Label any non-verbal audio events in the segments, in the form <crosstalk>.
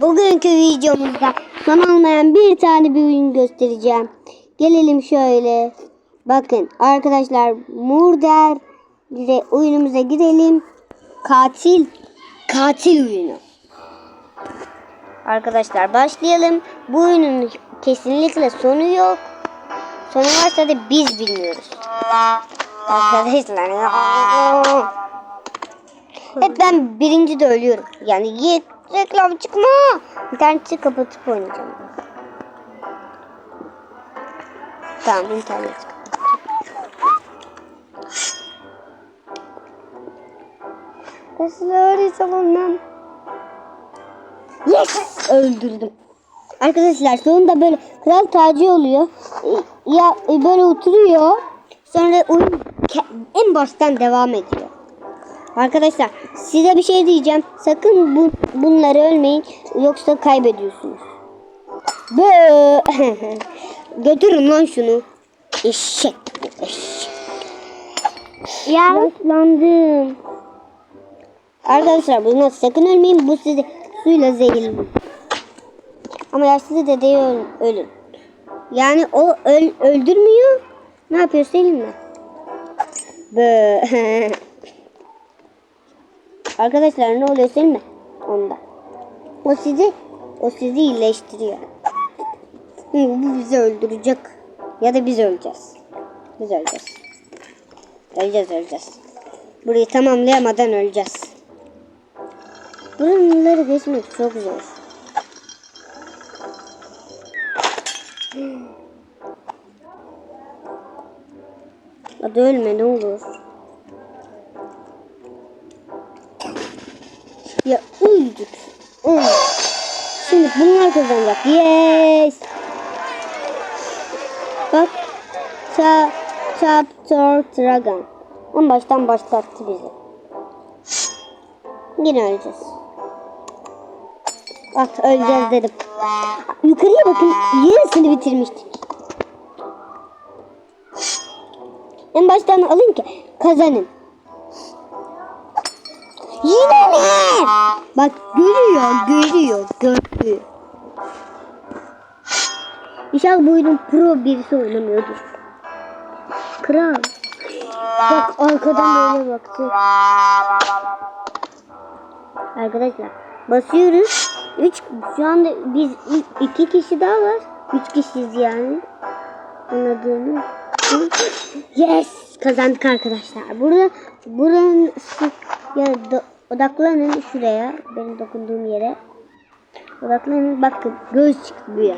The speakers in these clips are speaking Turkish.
Bugünkü videomuzda olmayan bir tane bir oyun göstereceğim. Gelelim şöyle. Bakın arkadaşlar Murder bize oyunumuza girelim. Katil katil oyunu. Arkadaşlar başlayalım. Bu oyunun kesinlikle sonu yok. Sonu varsa da biz bilmiyoruz. Arkadaşlar. Hep ben birinci de ölüyorum. Yani git reklam çıkma. İnterneti kapatıp oynayacağım. Tamam internet Nasıl öğretsem ben? Yes! Öldürdüm. Arkadaşlar sonunda böyle kral tacı oluyor. Ya böyle oturuyor. Sonra oyun en baştan devam ediyor. Arkadaşlar size bir şey diyeceğim. Sakın bu, bunları ölmeyin yoksa kaybediyorsunuz. Bö <laughs> Götürün lan şunu. Eşek. Eşek. Yaşlandım. Arkadaşlar buna sakın ölmeyin. Bu sizi suyla zehirli. Ama yaşlı dedeyi öl, ölün. Yani o öl, öldürmüyor. Ne yapıyor mi? Bö. <laughs> Arkadaşlar ne oluyor söyleyeyim mi? Onda. O sizi o sizi iyileştiriyor. Bu bizi öldürecek. Ya da biz öleceğiz. Biz öleceğiz. Öleceğiz öleceğiz. Burayı tamamlayamadan öleceğiz. Buraları geçmek çok zor. Hadi ölme ne olur. Ya öldük. Öldük. Şimdi bunlar kazanacak. Yes. Bak. Ça Chapter Dragon. En baştan başlattı bizi. Yine öleceğiz. Bak öleceğiz dedim. Yukarıya bakın. Yarısını bitirmiştik. En baştan alın ki kazanın. Yine mi? Bak görüyor, görüyor, gördü. İnşallah bu oyunun pro birisi oynamıyordur. Kral. Bak arkadan böyle baktı. Arkadaşlar basıyoruz. Üç, şu anda biz i- iki kişi daha var. Üç kişiyiz yani. Anladığınız. Yes! Kazandık arkadaşlar. Burada buranın ya da, odaklanın şuraya. Benim dokunduğum yere. Odaklanın. Bakın göz çıktı bu ya.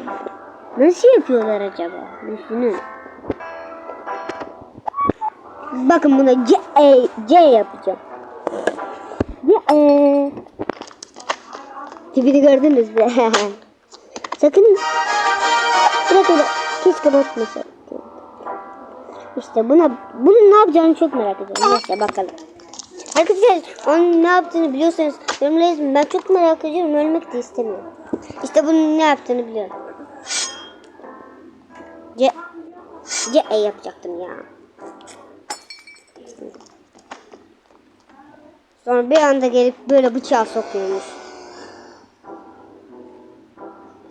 Nasıl yapıyorlar acaba? Düşünün. Bakın buna C, E, C yapacağım. C, E. Tipini gördünüz mü? <laughs> Sakın. Bırak öyle. Keşke batmasa. İşte buna bunun ne yapacağını çok merak ediyorum. Neyse bakalım. Arkadaşlar onun ne yaptığını biliyorsanız yorumlara. Ben çok merak ediyorum. Ölmek de istemiyorum. İşte bunun ne yaptığını biliyorum. C C E yapacaktım ya. Sonra bir anda gelip böyle bıçağı sokuyormuş.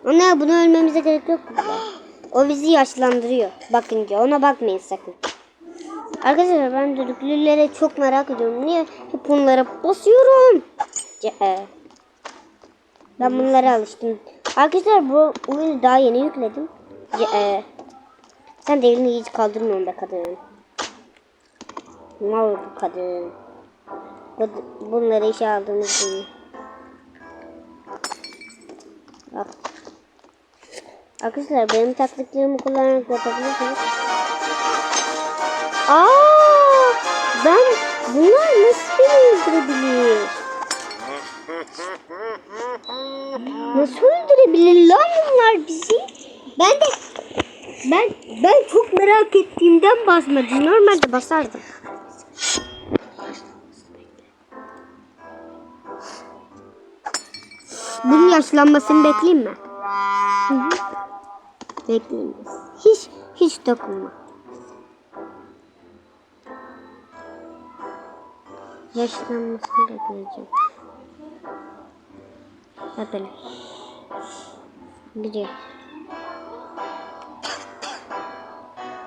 Ana bunu ölmemize gerek yok? O bizi yaşlandırıyor. Bakınca ona bakmayın sakın. Arkadaşlar ben düdüklülere çok merak ediyorum. Niye hep bunlara basıyorum? Ben bunlara alıştım. Arkadaşlar bu oyunu daha yeni yükledim. Sen de elini hiç kaldırmıyorsun be kadın. Mal bu kadın. Bu- Bunları işe aldığınız için. Bak. Arkadaşlar benim taktiklerimi kullanarak yapabilirsiniz. Aa, ben bunlar nasıl beni öldürebilir? Nasıl öldürebilir lan bunlar bizi? Ben de ben ben çok merak ettiğimden basmadım. Normalde basardım. Bunun yaşlanmasını bekleyeyim mi? Bekleyeyim. Hiç hiç dokunma. Yaşlanmasını bekleyeceğim. Böyle. Gidiyor.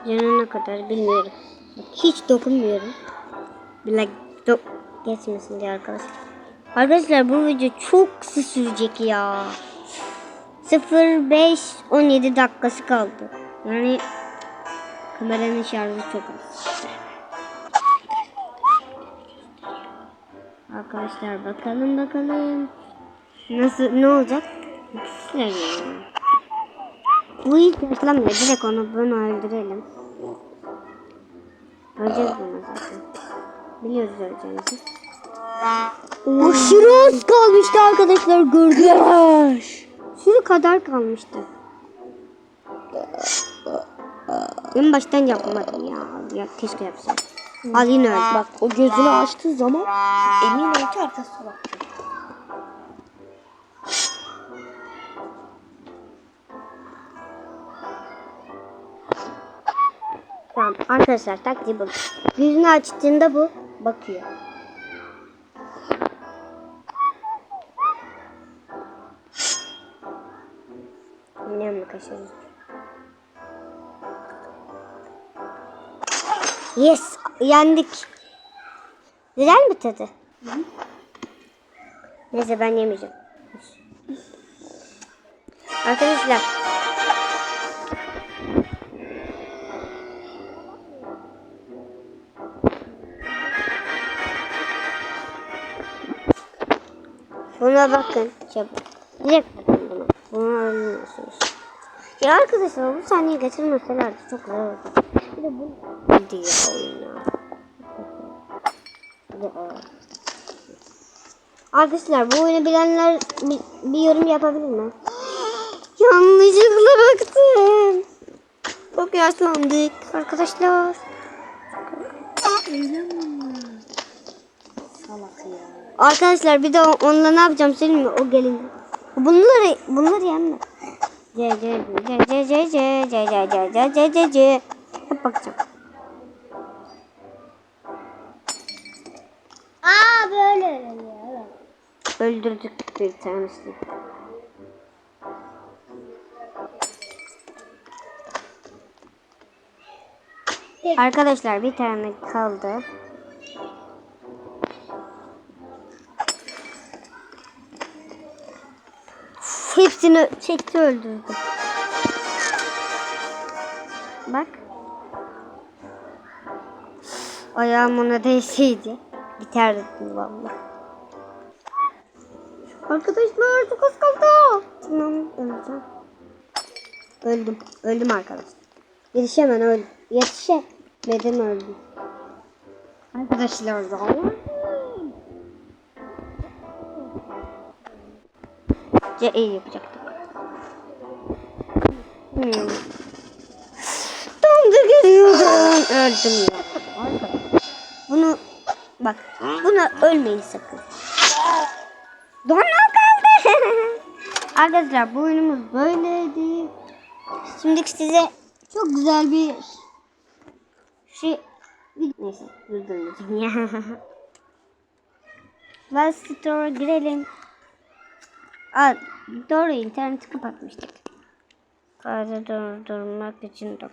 Canı ne kadar bilmiyorum. Hiç dokunmuyorum. Bile do geçmesin diye arkadaşlar. Arkadaşlar bu video çok kısa sürecek ya. 05 17 dakikası kaldı. Yani kameranın şarjı çok az. Arkadaşlar bakalım bakalım. Nasıl ne olacak? Bu hiç yaşlanmıyor. Direkt onu bunu öldürelim. Öleceğiz bunu zaten. Biliyoruz öleceğimizi. Aşırı az kalmıştı arkadaşlar gördüler. Şu kadar kalmıştı. En baştan yapmadım ya. ya keşke yapsam. Al yine öl. Bak o gözünü açtığı zaman emin ol ki arkasına bakacak. Tamam arkadaşlar taktiği bu. Yüzünü açtığında bu bakıyor. Yine mi Yes yendik. Güzel mi tadı? Neyse ben yemeyeceğim. Arkadaşlar Buna bakın çabuk. Direkt bakın buna. Bunu anlıyorsunuz. Ya arkadaşlar bu saniye getirmeselerdi çok güzel olurdu. Bir de bu diye oyuna. Arkadaşlar bu oyunu bilenler bir, yorum yapabilir mi? Yanlışlıkla baktım. Çok yaşlandık arkadaşlar. Ya. Arkadaşlar bir de onunla ne yapacağım söyleyeyim mi? O gelin. Bunları bunları yenme. C C C C C C C C C C C C bakacağım. Aa böyle. Öldürdük bir tanesini. Arkadaşlar bir tane kaldı. Hepsini çekti öldürdü. Bak. Ayağım ona değseydi. Biterdi vallahi. Arkadaşlar çok az kaldı. Tamam öleceğim. Öldüm. Öldüm arkadaşlar. Yetişemem öldüm. Yetişemedim öldüm. Arkadaşlar zaman. C iyi yapacaktık. Hmm. Tam da geliyordum. Öldüm ya. Buna ölmeyin sakın. Donla kaldı. <laughs> Arkadaşlar bu oyunumuz böyleydi. Şimdi size çok güzel bir şey neyse durdurmayacağım ya. Ben store girelim. Aa, doğru interneti kapatmıştık. Fazla durdurmak için de